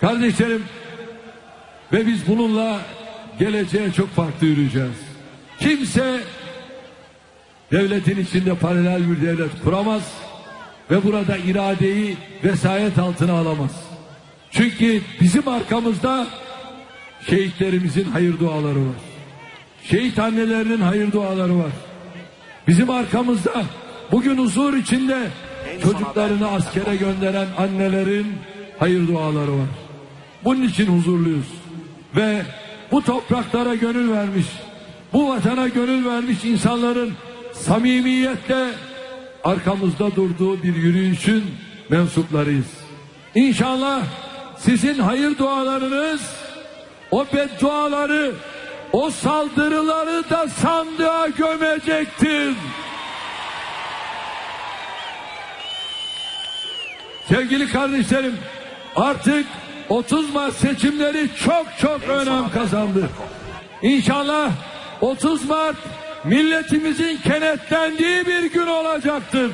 Kardeşlerim ve biz bununla geleceğe çok farklı yürüyeceğiz. Kimse devletin içinde paralel bir devlet kuramaz ve burada iradeyi vesayet altına alamaz. Çünkü bizim arkamızda şehitlerimizin hayır duaları var. Şehit annelerinin hayır duaları var. Bizim arkamızda bugün huzur içinde çocuklarını askere gönderen annelerin hayır duaları var. Bunun için huzurluyuz. Ve bu topraklara gönül vermiş, bu vatana gönül vermiş insanların samimiyetle arkamızda durduğu bir yürüyüşün mensuplarıyız. İnşallah sizin hayır dualarınız o bedduaları o saldırıları da sandığa gömecektir. Sevgili kardeşlerim artık 30 Mart seçimleri çok çok önem kazandı. İnşallah 30 Mart milletimizin kenetlendiği bir gün olacaktır.